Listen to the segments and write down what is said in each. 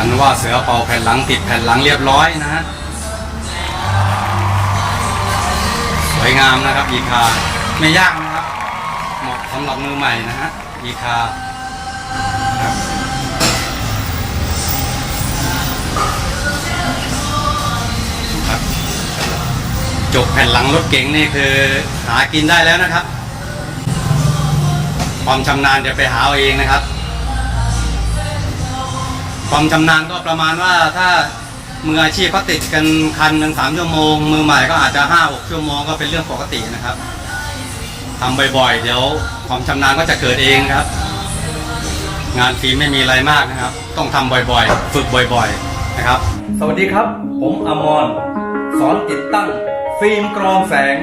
ั้นว่าเสือเป่าแผ่นหลังติดแผ่นหลังเรียบร้อยนะฮะสวยงามนะครับอีคาไม่ยากนะครับเหมาะสำหรับมือใหม่นะฮะอีคารับครับจบแผ่นหลังรถเก๋งนี่คือหากินได้แล้วนะครับ ความชำนาญเดี๋ยวไปหาเอาเองนะครับ ความชำนาญก็ประมาณว่าถ้ามืออาชีพเขาติดกันคันหนึ่งสามชั่วโมง มือใหม่ก็อาจจะห้าหกชั่วโมงก็เป็นเรื่องปกตินะครับทำบ่อยๆ เดี๋ยวความชำนาญก็จะเกิดเองครับ งานฟรีไม่มีอะไรมากนะครับ ต้องทำบ่อยๆ ฝึกบ่อยๆนะครับ สวัสดีครับ ผมอมรสอนติดตั้ง ฟิล์มกรองแสง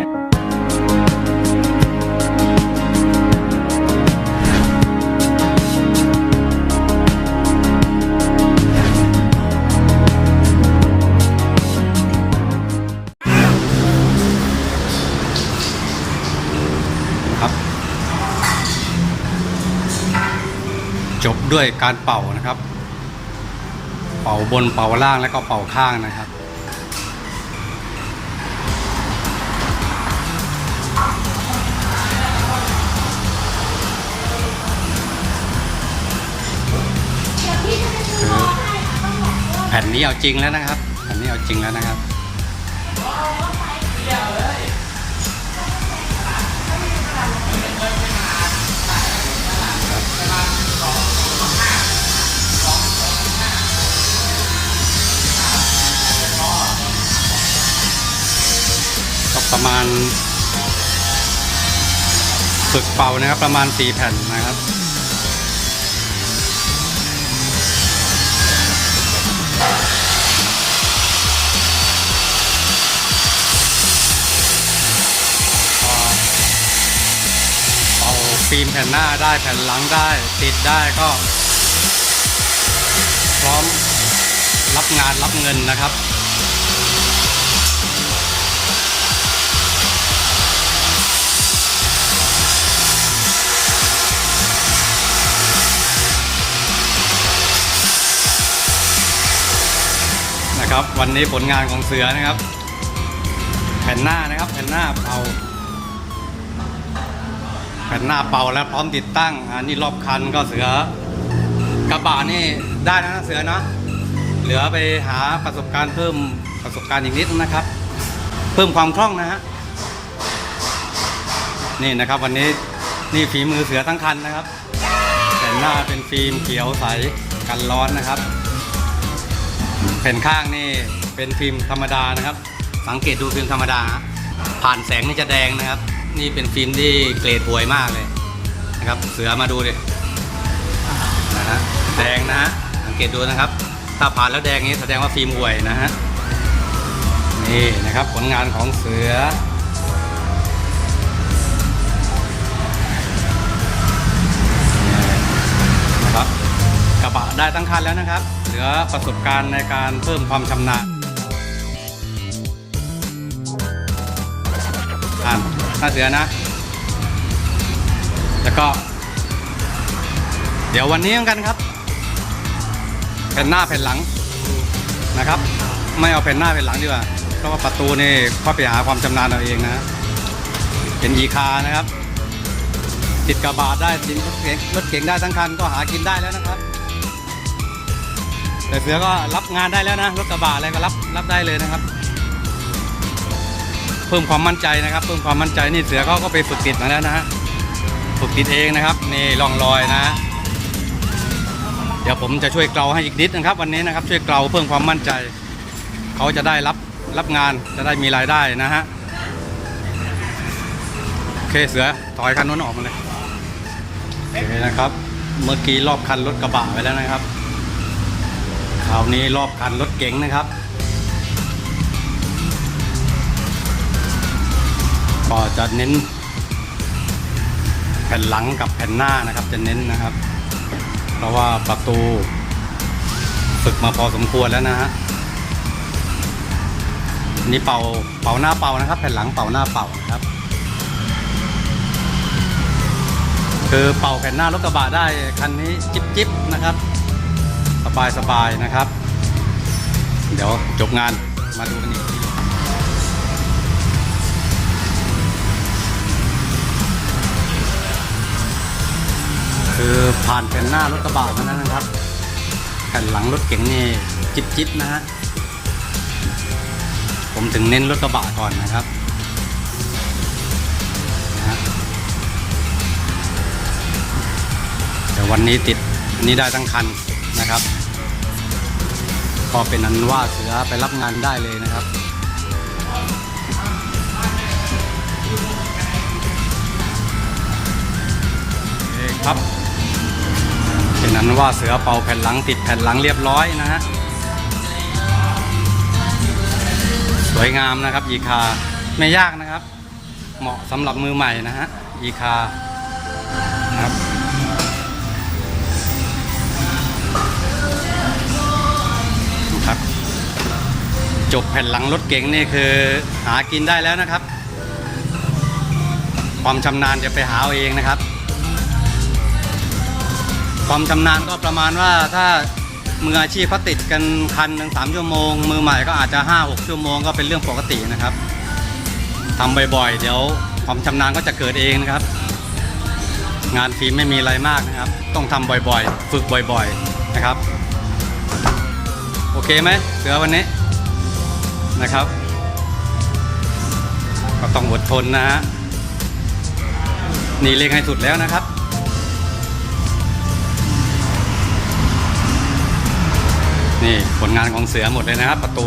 จบด้วยการเป่านะครับ เป่าบนเป่าล่างแล้วก็เป่าข้างนะครับคือแผ่นนี้เอาจริงแล้วนะครับแผ่นนี้เอาจริงแล้วนะครับ ประมาณฝึกเป่านะครับ ประมาณ4แผ่นนะครับเอาฟิล์มแผ่นหน้าได้แผ่นหลังได้ ติดได้ก็ พร้อมรับงานรับเงินนะครับ วันนี้ผลงานของเสือนะครับ แผ่นหน้านะครับ แผ่นหน้าเป่า แผ่นหน้าเป่าแล้วพร้อมติดตั้งอันนี้รอบคันก็เสือกระบะนี่ได้นะเสือเนาะเหลือไปหาประสบการณ์เพิ่มประสบการณ์อีกนิดนะครับ เพิ่มความคล่องนะฮะนี่นะครับวันนี้นี่ฝีมือเสือทั้งคันนะครับแผ่นหน้าเป็นฟิล์มเขียวใสกันร้อนนะครับ แผ่นข้างนี่เป็นฟิล์มธรรมดานะครับ สังเกตดูฟิล์มธรรมดา ผ่านแสงนี่จะแดงนะครับ นี่เป็นฟิล์มที่เกรดห่วยมากเลยนะครับ เสือมาดูดินะฮะแดงนะฮะสังเกตดูนะครับ ถ้าผ่านแล้วแดงนี้แสดงว่าฟิล์มห่วยนะฮะนี่นะครับผลงานของเสือ ได้ตั้งคันแล้วนะครับ เหลือประสบการณ์ในการเพิ่มความชำนาญอ่านหน้าเสือนะ แล้วก็ เดี๋ยววันนี้กันครับแผ่นหน้าแผ่นหลังนะครับ ไม่เอาแผ่นหน้าแผ่นหลังดีกว่าเพราะว่าประตูนี่ข้าไปหาความชำนาญเอาเองนะเป็นอีคานะครับติดกระบะได้ติดรถเก๋งรถเก๋งได้ทั้งคันก็หากินได้แล้วนะครับ แต่เสือก็รับงานได้แล้วนะรถกระบะอะไรก็รับรับได้เลยนะครับ เพิ่มความมั่นใจนะครับ เพิ่มความมั่นใจนี่เสือเขาก็ไปฝึกติดมาแล้วนะฮะฝึกติดเองนะครับนี่ร่องรอยนะ เดี๋ยวผมจะช่วยเกลาให้อีกนิดนะครับ วันนี้นะครับช่วยเกลาเพิ่มความมั่นใจเขาจะได้รับรับงานจะได้มีรายได้นะฮะโอเคเสือถอยคันนู้นออกมาเลยโอเคนะครับ เมื่อกี้รอบคันรถกระบะไปแล้วนะครับ คราวนี้รอบคันรถเก๋งนะครับ ก็จะเน้น แผ่นหลังกับแผ่นหน้านะครับ จะเน้นนะครับ เพราะว่าประตูฝึกมาพอสมควรแล้วนะฮะนี่เป่าเป่าหน้าเป่านะครับ แผ่นหลังเป่าหน้าเป่านะครับ คือเป่าแผ่นหน้ารถกระบะได้คันนี้จิ๊บจิ๊บนะครับ สสบายๆนะครับ เดี๋ยวจบงานมาดูกันอีกทีคือผ่านเป็นหน้ารถกระบะมาแล้วนะครับแผ่นหลังรถเก๋งนี่จิบจิบนะฮะผมถึงเน้นรถกระบะก่อนนะครับนะฮะเดี๋ยววันนี้ติดอันนี้ได้ทั้งคันนะครับ ก็เป็นอันว่าเสือไปรับงานได้เลยนะครับโอเคครับเป็นอันว่าเสือเป่าแผ่นหลังติดแผ่นหลังเรียบร้อยนะฮะสวยงามนะครับ อีคาไม่ยากนะครับ เหมาะสำหรับมือใหม่นะฮะอีคา จบแผ่นหลังรถเก๋งนี่คือหากินได้แล้วนะครับ ความชำนาญจะไปหาเอาเองนะครับ ความชำนาญก็ประมาณว่าถ้ามืออาชีพเขาติดกันคันหนึ่งสามชั่วโมง มือใหม่ก็อาจจะห้าหกชั่วโมงก็เป็นเรื่องปกตินะครับทำบ่อยๆ เดี๋ยวความชำนาญก็จะเกิดเองนะครับ งานฟิล์มไม่มีอะไรมากนะครับ ต้องทำบ่อยๆ ฝึกบ่อยๆนะครับ โอเคไหมเสือวันนี้ นะครับ ก็ต้องอดทนนะฮะนี่เล็งให้สุดแล้วนะครับนี่ผลงานของเสือหมดเลยนะครับ ประตู